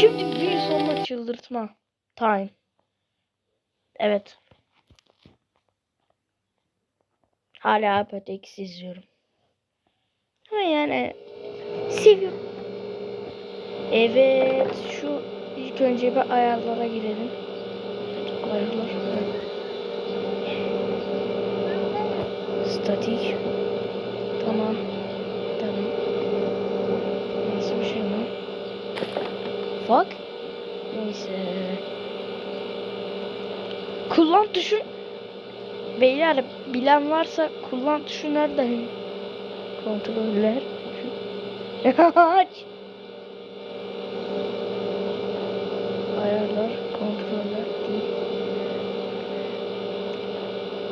Şimdi bir sonuna çıldırtma. Time. Evet. Hala Apex izliyorum. Ama yani seviyorum. Evet şu ilk önce bir ayarlara girelim. Ayarlar. Statik. Tamam. Nasıl bir şey bu? Fuck. Neyse. Kullan tuşu. Beyler bilen varsa kullan tuşu nerede? Kontroller. Aç. Ayarlar, kontroller.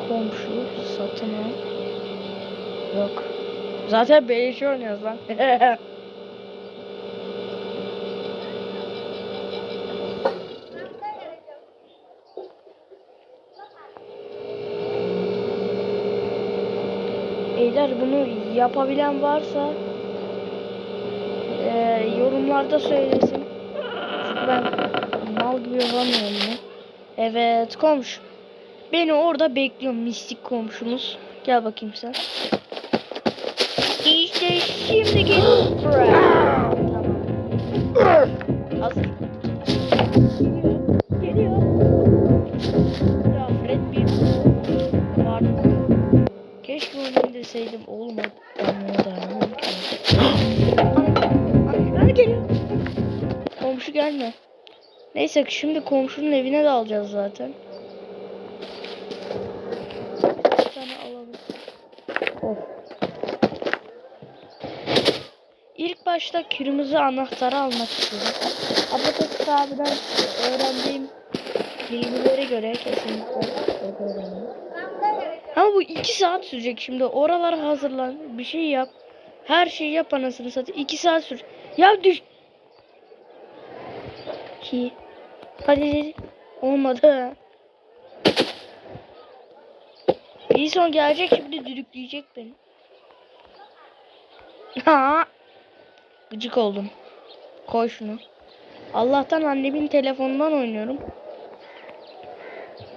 Komşu, satın al. Yok. Zaten beleş oynuyoruz lan. Beyler bunu yapabilen varsa eee, yorumlarda söylesin. Çünkü ben mal gibi yapamıyorum. Evet komşu. Beni orada bekliyor mistik komşumuz. Gel bakayım sen. İşte şimdi gel. Tamam. Hazır. Keşke onu indirseydim. Dayanamam ki. Ana geliyor. Komşu gelme. Neyse şimdi komşunun evine de alacağız zaten. Bir tane alalım. Of. İlk başta kırmızı anahtarı almak istiyorum. Apotek abiden öğrendiğim bilgilere göre kesinlikle öğrendim. Ama bu iki saat sürecek şimdi. Oralar hazırlan. Bir şey yap. Her şeyi yap anasını satayım. İki saat sür. Ya düş. Ki. Hadi. Olmadı. Bir son gelecek şimdi düdükleyecek beni. Ha. Gıcık oldum. Koy şunu. Allah'tan annemin telefonundan oynuyorum.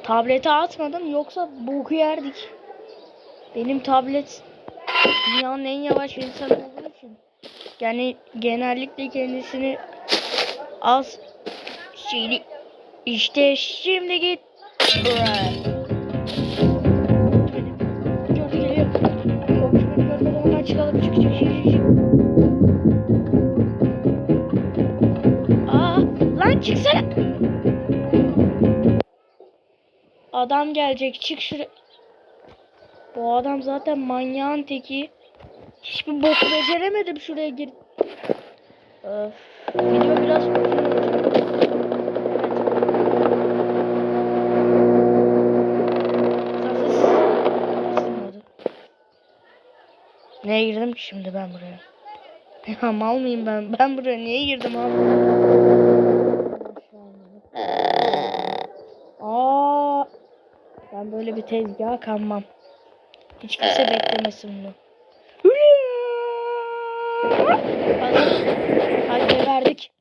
Tablete atmadım yoksa boku yerdik. Benim tablet dünyanın en yavaş insan olduğu için yani genellikle kendisini az şeyli işte şimdi git buraya. Çıkalım. Çık çık çık çık. çık. Aa, lan çıksana. Adam gelecek. Çık şuraya. Bu adam zaten manyağın teki. Hiçbir bok beceremedim şuraya gir. Öf. Video biraz uzun olacak. Neye girdim ki şimdi ben buraya? Ya mal mıyım ben? Ben buraya niye girdim abi? Aa, ben böyle bir tezgaha kanmam. Hiç kimse beklemesin bunu. Hazır. Hadi verdik.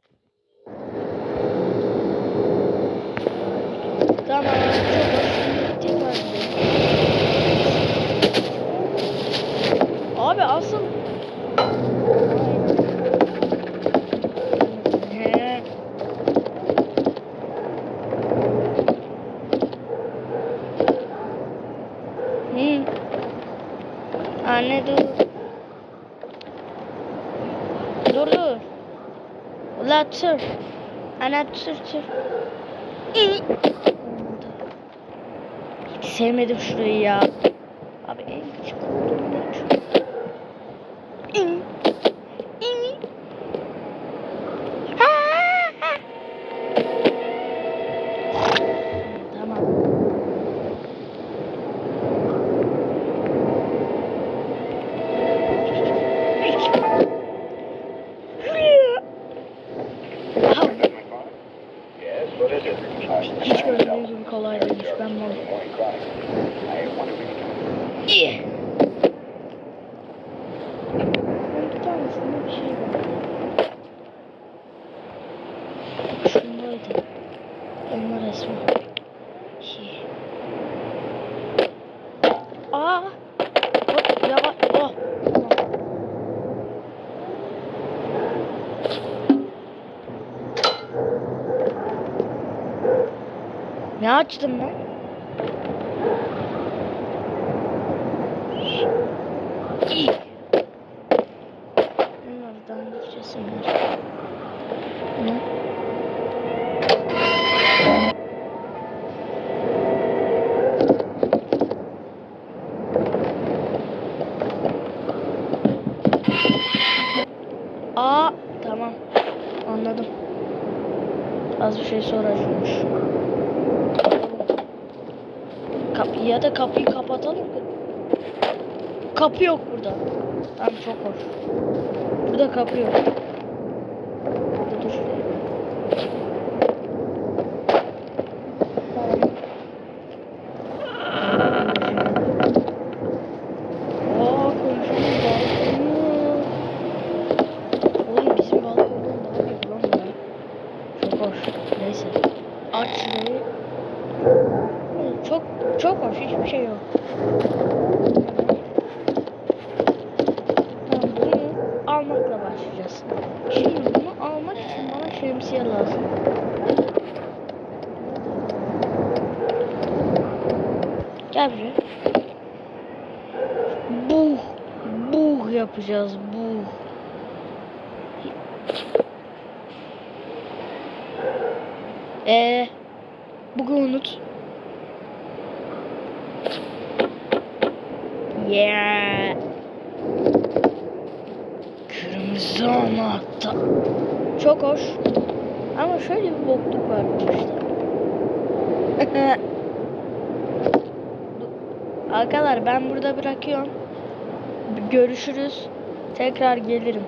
Tamam. Çok hoş. Tekrar gidelim. Abi asıl He. Hı. Anne dur. Dur dur. Ula tır. Ana tır tır. Hiç sevmedim şurayı ya. Aa. Hop yavaş. Oh. Ne açtım lan? Şey soracakmış. Kapı ya da kapıyı kapatalım. Kapı yok burada. Tamam çok hoş. Burada kapı yok. Burada dur şuraya. Aa komşunun balkonu. Oğlum bizim balkondan daha büyük lan bu. Çok hoş. Neyse. Aç Çok çok hoş. Hiçbir şey yok. Tamam bunu almakla başlayacağız. Şimdi bunu almak için bana şemsiye lazım. Gel buraya. Buh. Buh yapacağız. Buh. Ee, bugün unut. Yeah. Kırmızı anahtar. Çok hoş. Ama şöyle bir bokluk var işte. Arkadaşlar ben burada bırakıyorum. Görüşürüz. Tekrar gelirim.